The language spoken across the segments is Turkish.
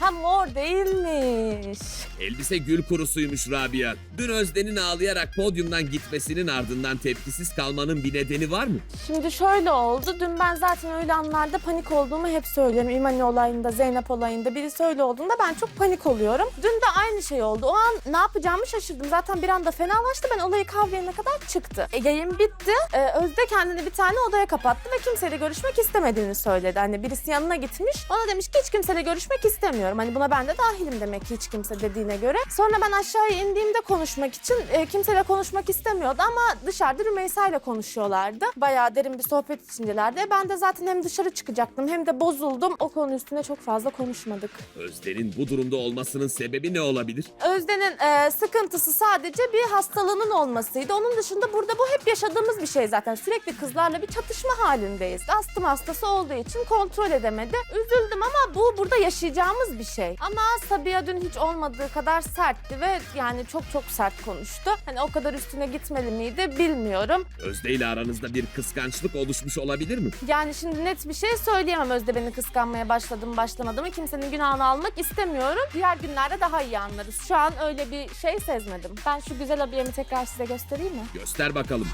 Ha mor değilmiş. Elbise gül kurusuymuş Rabia. Dün Özden'in ağlayarak podyumdan gitmesinin ardından tepkisiz kalmanın bir nedeni var mı? Şimdi şöyle oldu. Dün ben zaten öyle anlarda panik olduğumu hep söylüyorum. İmani olayında, Zeynep olayında birisi öyle olduğunda ben çok panik oluyorum. Dün de aynı şey oldu. O an ne yapacağımı şaşırdım. Zaten bir anda fenalaştı. Ben olayı kavrayana kadar çıktı. E, yayın bitti. E, Özde kendini bir tane odaya kapattı ve kimseyle görüşmek istemediğini söyledi. Hani birisi yanına gitmiş. Ona demiş ki hiç kimseyle görüşmek istemiyorum. Hani buna ben de dahilim demek ki hiç kimse dediğine göre. Sonra ben aşağıya indiğimde konuşmak için e, kimseyle konuşmak istemiyordu ama dışarıda Rümeysa ile konuşuyorlardı. Bayağı derin bir sohbet içindelerdi. E, Ben de zaten hem dışarı çıkacaktım hem de bozuldum. O konu üstüne çok fazla konuşmadık. Özden'in bu durumda olmasının sebebi ne olabilir? Özden'in e, sıkıntısı sadece bir hastalığının olmasıydı. Onun dışında burada bu hep yaşadığımız bir şey zaten. Sürekli kızlarla bir çatışma halindeyiz. Astım hastası olduğu için kontrol edemedi. Üzüldüm ama bu burada yaşayacağımız bir şey. Ama Sabiha dün hiç olmadığı kadar sertti ve yani çok çok sert konuştu. Hani o kadar üstüne gitmeli miydi bilmiyorum. Özde ile aranızda bir kıskançlık oluşmuş olabilir mi? Yani şimdi net bir şey söyleyemem Özde beni kıskanmaya başladım başlamadı mı kimsenin günahını almak istemiyorum. Diğer günlerde daha iyi anlarız. Şu an öyle bir şey sezmedim. Ben şu güzel abiyemi tekrar size göstereyim mi? Göster bakalım.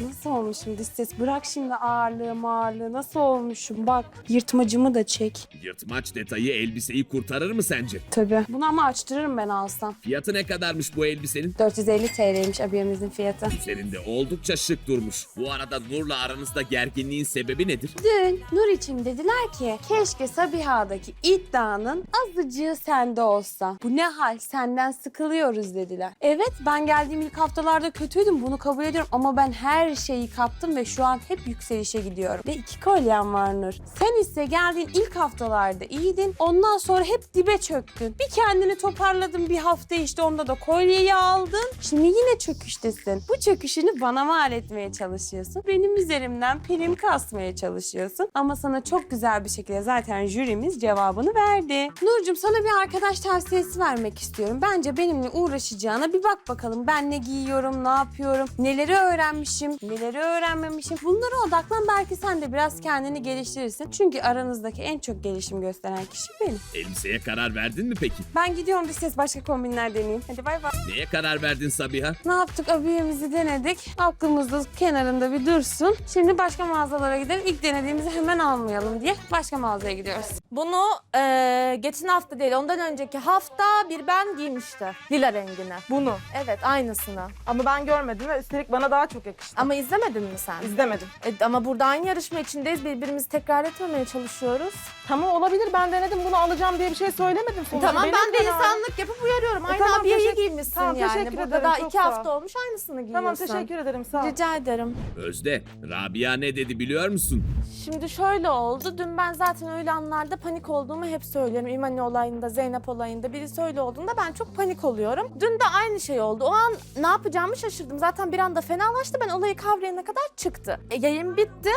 Nasıl olmuşum dış ses? Bırak şimdi ağırlığı ağırlığı. Nasıl olmuşum? Bak yırtmacımı da çek. Yırtmaç detayı elbiseyi kurtarır mı sence? Tabii. Bunu ama açtırırım ben alsam. Fiyatı ne kadarmış bu elbisenin? 450 TL'ymiş abiyemizin fiyatı. Üzerinde oldukça şık durmuş. Bu arada Nur'la aranızda gerginliğin sebebi nedir? Dün Nur için dediler ki keşke Sabiha'daki iddianın azıcığı sende olsa. Bu ne hal senden sıkılıyoruz dediler. Evet ben geldiğim ilk haftalarda kötüydüm bunu kabul ediyorum ama ben her şeyi kaptım ve şu an hep yükselişe gidiyorum. Ve iki kolyem var Nur. Sen ise geldiğin ilk haftalarda iyiydin ondan sonra hep dibe çöktün. Bir kendini toparladın bir hafta işte onda da kolyeyi aldın. Şimdi yine çöküştesin. Bu çöküşünü bana mal etmeye çalışıyorsun. Benim üzerimden prim kasmaya çalışıyorsun. Ama sana çok güzel bir şekilde zaten jürimiz cevabını verdi. Nurcum sana bir arkadaş tavsiyesi vermek istiyorum. Bence benimle uğraşacağına bir bak bakalım. Ben ne giyiyorum, ne yapıyorum, neleri öğrenmişim, neleri öğrenmemişim. Bunlara odaklan belki sen de biraz kendini geliştirirsin. Çünkü aranızdaki en çok gelişim gösteren kişi benim. Elbiseye karar verdin mi peki? Ben gidiyorum bir ses başka kombinler deneyeyim. Hadi bay bay. Neye karar verdin Sabiha? Ne yaptık? Abiyemizi denedik. Aklımızda kenarında bir dursun. Şimdi başka mağazalara gidelim. İlk denediğimizi hemen almayalım diye başka mağazaya gidiyoruz. Bunu eee, geçen hafta değil ondan önceki hafta bir ben giymişti. Lila rengine. Bunu. Evet aynısını. Ama ben görmedim ve üstelik bana daha çok yakıştı. Ama izlemedin mi sen? İzlemedim. E, ama burada aynı yarışma içindeyiz. Birbirimizi tekrar etmemeye çalışıyoruz. Tamam olabilir ben denedim bunu alacağım diye bir şey söylemedim sonuçta. tamam Benim ben de kararım. insanlık yapıp uyarıyorum. Aynı tamam, abiyeyi teşekkür- giymişsin tamam, yani. teşekkür Burada ederim, daha çok iki sağ ol. hafta olmuş aynısını giyiyorsun. Tamam teşekkür ederim sağ ol. Rica ederim. Özde, Rabia ne dedi biliyor musun? Şimdi şöyle oldu. Dün ben zaten öyle anlarda panik olduğumu hep söylüyorum. İmani olayında, Zeynep olayında birisi öyle olduğunda ben çok panik oluyorum. Dün de aynı şey oldu. O an ne yapacağımı şaşırdım. Zaten bir anda fenalaştı. Ben olayı kavrayana kadar çıktı. E, yayın bitti.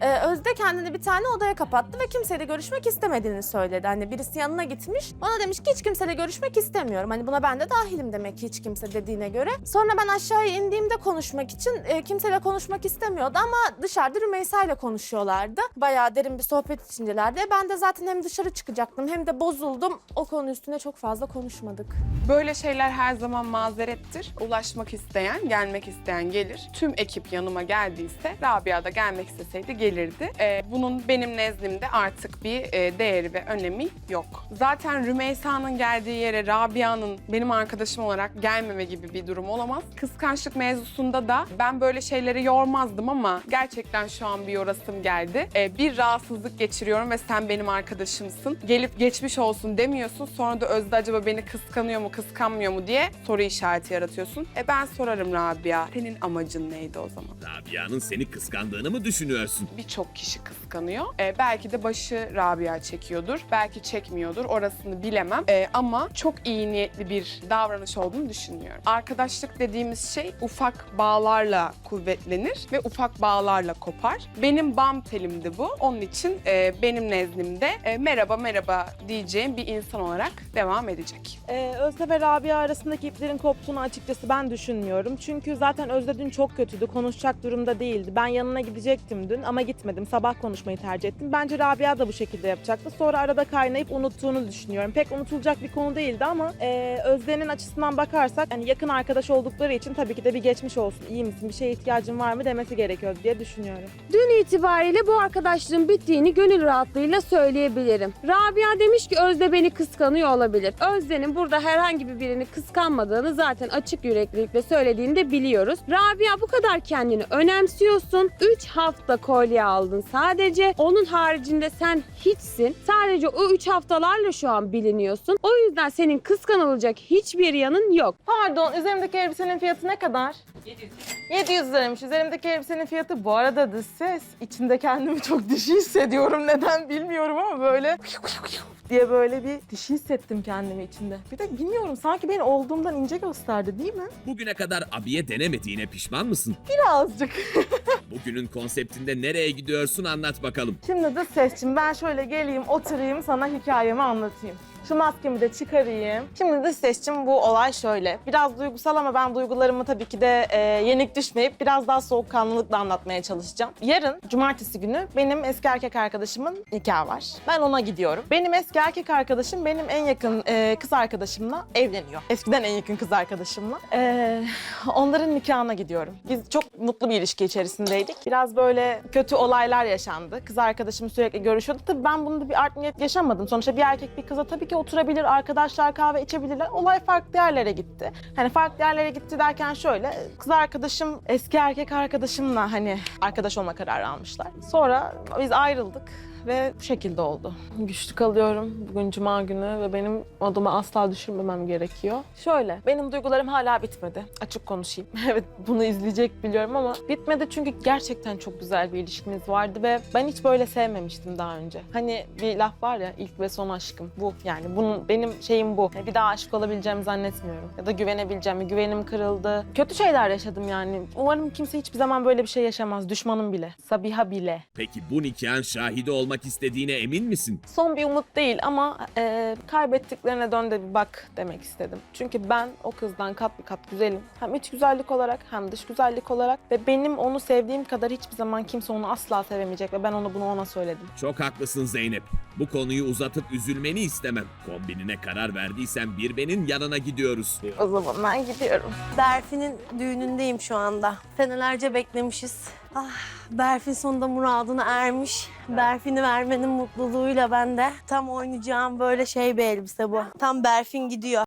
Ee, Özde kendini bir tane odaya kapattı ve kimseyle görüşmek istemediğini söyledi. Hani birisi yanına gitmiş. Ona demiş ki hiç kimseyle görüşmek istemiyorum. Hani buna ben de dahilim demek ki hiç kimse dediğine göre. Sonra ben aşağıya indiğimde konuşmak için e, kimseyle konuşmak istemiyordu ama dışarıda Rümeysa ile konuşuyorlardı. Bayağı derin bir sohbet içindelerdi. E, Ben de zaten hem dışarı çıkacaktım hem de bozuldum. O konu üstüne çok fazla konuşmadık. Böyle şeyler her zaman mazerettir. Ulaşmak isteyen, gelmek isteyen gelir. Tüm ekip yanıma geldiyse Rabia da gelmek isteseydi gelirdi. Ee, bunun benim nezdimde artık bir e, değeri ve önemi yok. Zaten Rümeysa'nın geldiği yere Rabia'nın benim arkadaşım olarak gelmeme gibi bir durum olamaz. Kıskançlık mevzusunda da ben böyle şeyleri yormazdım ama gerçekten şu an bir yorasım geldi. Ee, bir rahatsızlık geçiriyorum ve sen benim arkadaşımsın. Gelip geçmiş olsun demiyorsun. Sonra da Özde acaba beni kıskanıyor mu, kıskanmıyor mu diye soru işareti yaratıyorsun. E ben sorarım Rabia. Senin amacın neydi o zaman? Rabia'nın seni kıskandığını mı düşünüyorsun? Birçok kişi kıskanıyor. E, belki de başı Rabia çekiyordur. Belki çekmiyordur. Orasını bilemem. E, ama çok iyi niyetli bir davranış olduğunu düşünmüyorum. Arkadaşlık dediğimiz şey ufak bağlarla kuvvetlenir ve ufak bağlarla kopar. Benim bam telimdi bu. Onun için e, benim nezdimde e, merhaba merhaba diyeceğim bir insan olarak devam edecek. Ee, Özde ve Rabia arasındaki iplerin koptuğunu açıkçası ben düşünmüyorum. Çünkü zaten Özde dün çok kötüydü. Konuşacak durumda değildi. Ben yanına gidecektim dün ama gitmedim. Sabah konuşmayı tercih ettim. Bence Rabia da bu şekilde yapacaktı. Sonra arada kaynayıp unuttuğunu düşünüyorum. Pek unutulacak bir konu değildi ama e, Özden'in açısından bakarsak hani yakın arkadaş oldukları için tabii ki de bir geçmiş olsun. İyi misin? Bir şeye ihtiyacın var mı demesi gerekiyordu diye düşünüyorum. Dün itibariyle bu arkadaşlığın bittiğini gönül rahatlığıyla söyleyebilirim. Rabia demiş ki Özde beni kıskanıyor olabilir. Özde'nin burada herhangi bir birini kıskanmadığını zaten açık yüreklilikle söylediğini de biliyoruz. Rabia bu kadar kendini önemsiyorsun. 3 hafta kolye aldın sadece. Onun haricinde sen hiçsin. Sadece o 3 haftalarla şu an biliniyorsun. O yüzden senin kıskanılacak hiçbir yanın yok. Pardon, üzerimdeki elbisenin fiyatı ne kadar? 700. 700 liraymış. Üzerimdeki elbisenin fiyatı bu arada da ses. İçinde kendimi çok dişi hissediyorum. Neden bilmiyorum ama böyle diye böyle bir dişi hissettim kendimi içinde. Bir de bilmiyorum sanki beni olduğumdan ince gösterdi değil mi? Bugüne kadar abiye denemediğine pişman mısın? Birazcık. Bugünün konseptinde nereye gidiyorsun anlat bakalım. Şimdi de sesçim ben şöyle geleyim oturayım sana hikayemi anlatayım. Şu maskemi de çıkarayım. Şimdi de sesçim bu olay şöyle. Biraz duygusal ama ben duygularımı tabii ki de e, yenik düşmeyip biraz daha soğukkanlılıkla anlatmaya çalışacağım. Yarın cumartesi günü benim eski erkek arkadaşımın nikahı var. Ben ona gidiyorum. Benim eski erkek arkadaşım benim en yakın e, kız arkadaşımla evleniyor. Eskiden en yakın kız arkadaşımla. E, onların nikahına gidiyorum. Biz çok mutlu bir ilişki içerisindeydik. Biraz böyle kötü olaylar yaşandı. Kız arkadaşım sürekli görüşüyordu. Tabii ben bunda bir art niyet yaşamadım. Sonuçta bir erkek bir kıza tabii ki oturabilir, arkadaşlar kahve içebilirler. Olay farklı yerlere gitti. Hani farklı yerlere gitti derken şöyle, kız arkadaşım eski erkek arkadaşımla hani arkadaş olma kararı almışlar. Sonra biz ayrıldık ve bu şekilde oldu. Güçlü kalıyorum bugün cuma günü ve benim modumu asla düşürmemem gerekiyor. Şöyle, benim duygularım hala bitmedi. Açık konuşayım. evet bunu izleyecek biliyorum ama bitmedi çünkü gerçekten çok güzel bir ilişkimiz vardı ve ben hiç böyle sevmemiştim daha önce. Hani bir laf var ya ilk ve son aşkım bu. Yani bunun benim şeyim bu. Yani bir daha aşık olabileceğimi zannetmiyorum. Ya da güvenebileceğim. Güvenim kırıldı. Kötü şeyler yaşadım yani. Umarım kimse hiçbir zaman böyle bir şey yaşamaz. Düşmanım bile. Sabiha bile. Peki bu nikahın şahidi olmak istediğine emin misin? Son bir umut değil ama e, kaybettiklerine dön de bir bak demek istedim. Çünkü ben o kızdan kat bir kat güzelim. Hem iç güzellik olarak hem dış güzellik olarak ve benim onu sevdiğim kadar hiçbir zaman kimse onu asla sevemeyecek ve ben onu bunu ona söyledim. Çok haklısın Zeynep. Bu konuyu uzatıp üzülmeni istemem. Kombinine karar verdiysen Birben'in yanına gidiyoruz. O zaman ben gidiyorum. Berfin'in düğünündeyim şu anda. Senelerce beklemişiz. Ah, Berfin sonunda muradına ermiş. Berfin'i vermenin mutluluğuyla ben de tam oynayacağım böyle şey bir elbise bu. Tam Berfin gidiyor.